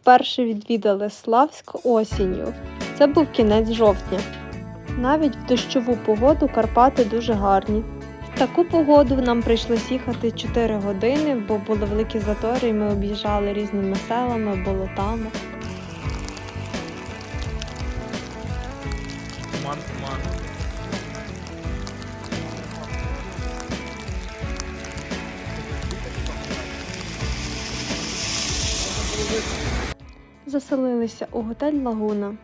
вперше відвідали Славськ осінню. Це був кінець жовтня. Навіть в дощову погоду Карпати дуже гарні. В таку погоду нам прийшлось їхати 4 години, бо були великі затори, і ми об'їжджали різними селами, болотами. Туман, туман. Заселилися у готель Лагуна.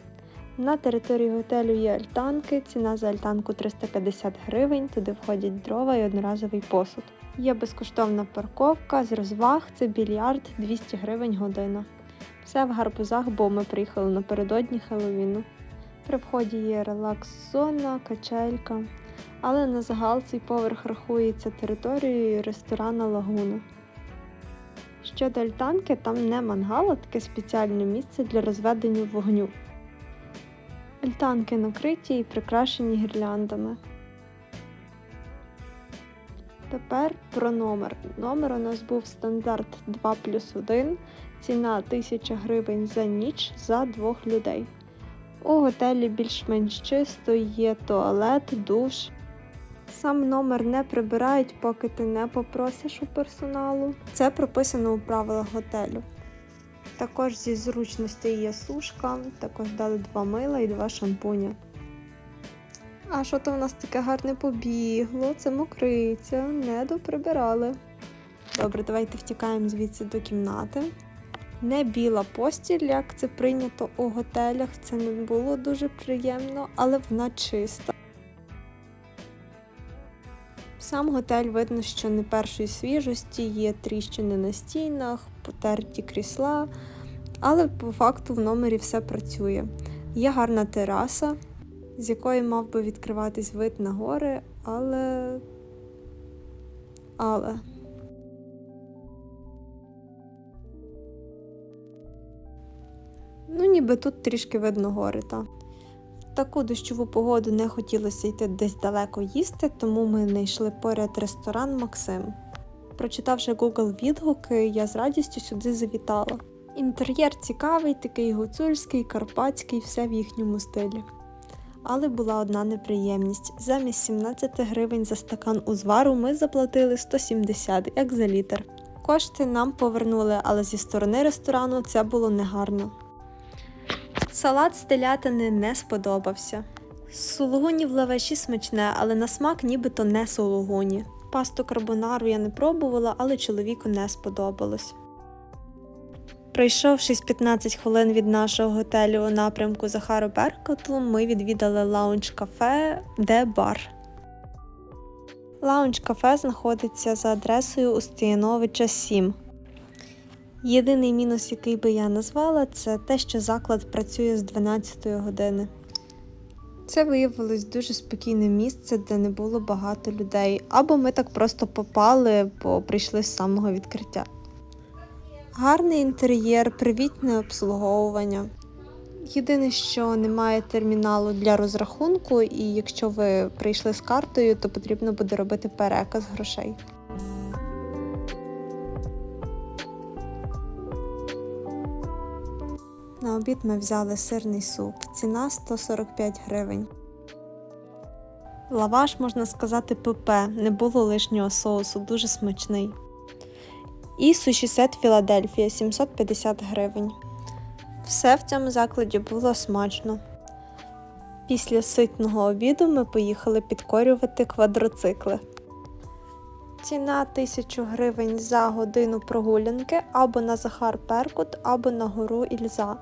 На території готелю є альтанки, ціна за альтанку 350 гривень, туди входять дрова і одноразовий посуд. Є безкоштовна парковка з розваг, це більярд 200 гривень година. Все в гарбузах, бо ми приїхали напередодні Хеллоуіну. При вході є релакс-зона, качелька, але на загал цей поверх рахується територією ресторана Лагуна. Щодо альтанки, там не мангал, а таке спеціальне місце для розведення вогню. Альтанки накриті і прикрашені гірляндами. Тепер про номер. Номер у нас був стандарт 2 плюс 1, ціна 1000 гривень за ніч за двох людей. У готелі більш-менш чисто, є туалет, душ. Сам номер не прибирають, поки ти не попросиш у персоналу. Це прописано у правилах готелю. Також зі зручностей є сушка, також дали два мила і два шампуня. А що то в нас таке гарне побігло? Це мокриця, не доприбирали. Добре, давайте втікаємо звідси до кімнати. Не біла постіль, як це прийнято у готелях. Це не було дуже приємно, але вона чиста. Сам готель видно, що не першої свіжості, є тріщини на стінах, потерті крісла, але по факту в номері все працює. Є гарна тераса, з якої мав би відкриватись вид на гори, але. Але. Ну, ніби тут трішки видно гори, та. Таку дощову погоду не хотілося йти десь далеко їсти, тому ми знайшли поряд ресторан Максим. Прочитавши Google відгуки, я з радістю сюди завітала. Інтер'єр цікавий, такий гуцульський, карпатський, все в їхньому стилі. Але була одна неприємність. Замість 17 гривень за стакан узвару ми заплатили 170, як за літр. Кошти нам повернули, але зі сторони ресторану це було негарно. Салат з телятини не сподобався. Сулугуні в лаваші смачне, але на смак нібито не сулугуні. Пасту карбонару я не пробувала, але чоловіку не сподобалось. Пройшовшись 15 хвилин від нашого готелю у напрямку Захару Беркоту, ми відвідали лаунж кафе, де бар. Лаунж кафе знаходиться за адресою Устияновича 7. Єдиний мінус, який би я назвала, це те, що заклад працює з 12 години. Це виявилось дуже спокійне місце, де не було багато людей. Або ми так просто попали, бо прийшли з самого відкриття. Гарний інтер'єр, привітне обслуговування. Єдине, що немає терміналу для розрахунку, і якщо ви прийшли з картою, то потрібно буде робити переказ грошей. На обід ми взяли сирний суп. Ціна 145 гривень. Лаваш, можна сказати, ПП, не було лишнього соусу, дуже смачний. І суші сет Філадельфія 750 гривень. Все в цьому закладі було смачно. Після ситного обіду ми поїхали підкорювати квадроцикли. Ціна 1000 гривень за годину прогулянки або на Захар Перкут, або на гору Ільза.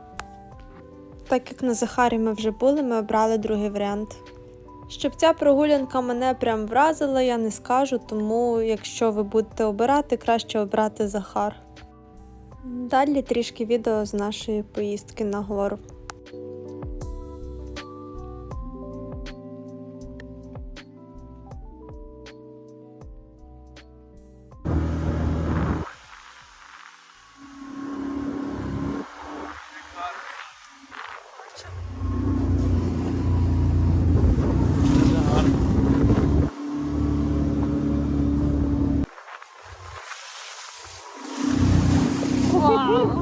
Так як на Захарі ми вже були, ми обрали другий варіант. Щоб ця прогулянка мене прям вразила, я не скажу, тому якщо ви будете обирати, краще обрати Захар. Далі трішки відео з нашої поїздки на гору. Woo!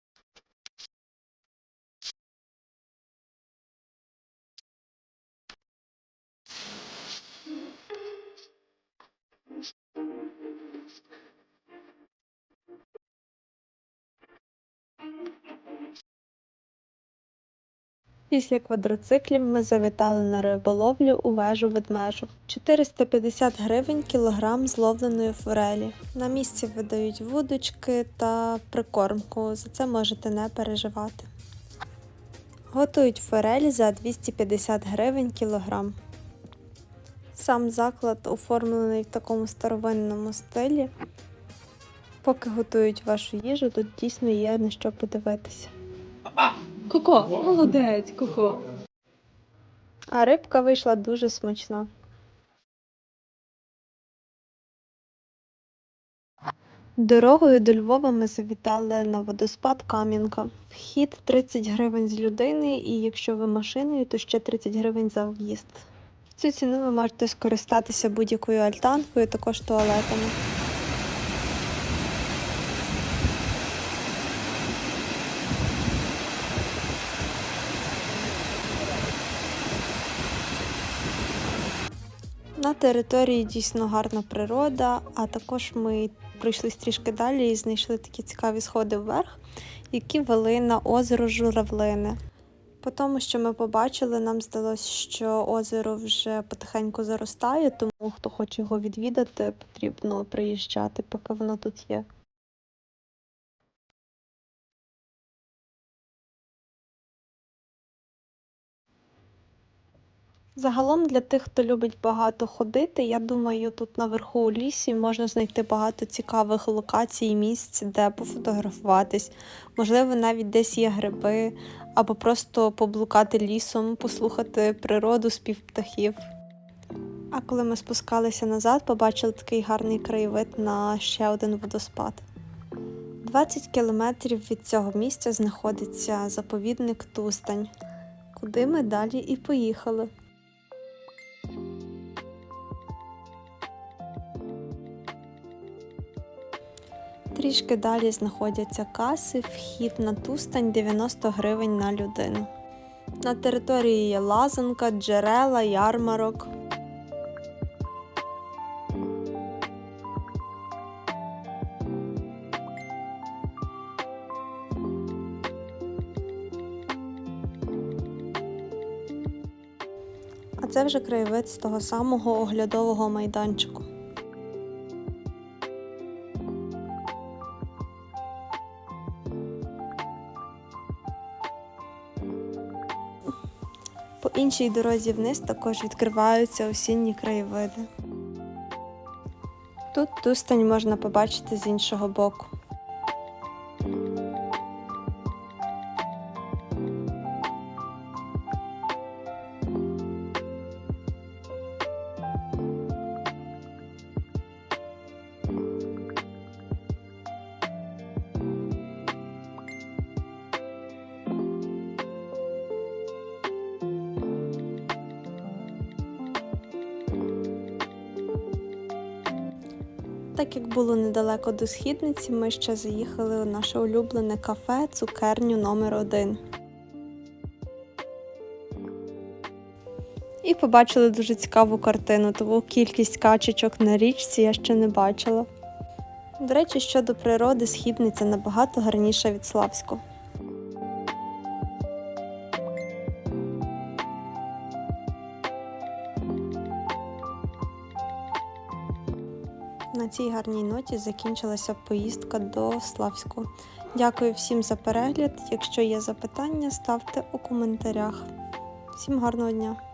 Після квадроциклів ми завітали на риболовлю у вежу ведмежу. 450 гривень кілограм зловленої форелі. На місці видають вудочки та прикормку, за це можете не переживати. Готують форель за 250 гривень кілограм. Сам заклад оформлений в такому старовинному стилі. Поки готують вашу їжу, тут дійсно є на що подивитися. Коко, молодець, Коко. А рибка вийшла дуже смачна. Дорогою до Львова ми завітали на водоспад Кам'янка. Вхід 30 гривень з людини, і якщо ви машиною, то ще 30 гривень за в'їзд. Цю ціну ви можете скористатися будь-якою альтанкою, також туалетами. На території дійсно гарна природа, а також ми пройшли трішки далі і знайшли такі цікаві сходи вверх, які вели на озеро Журавлини. По тому, що ми побачили, нам здалося, що озеро вже потихеньку заростає, тому хто хоче його відвідати, потрібно приїжджати, поки воно тут є. Загалом для тих, хто любить багато ходити, я думаю, тут наверху у лісі можна знайти багато цікавих локацій і місць, де пофотографуватись. Можливо, навіть десь є гриби, або просто поблукати лісом, послухати природу, спів птахів. А коли ми спускалися назад, побачили такий гарний краєвид на ще один водоспад. 20 кілометрів від цього місця знаходиться заповідник Тустань, куди ми далі і поїхали. Трішки далі знаходяться каси, вхід на тустань 90 гривень на людину. На території є лазанка, джерела, ярмарок. А це вже краєвид з того самого оглядового майданчику. По іншій дорозі вниз також відкриваються осінні краєвиди. Тут тустань можна побачити з іншого боку. Так як було недалеко до східниці, ми ще заїхали у наше улюблене кафе цукерню номер 1 І побачили дуже цікаву картину, тому кількість качечок на річці я ще не бачила. До речі, щодо природи, східниця набагато гарніша від Славську. Цій гарній ноті закінчилася поїздка до Славську. Дякую всім за перегляд. Якщо є запитання, ставте у коментарях. Всім гарного дня!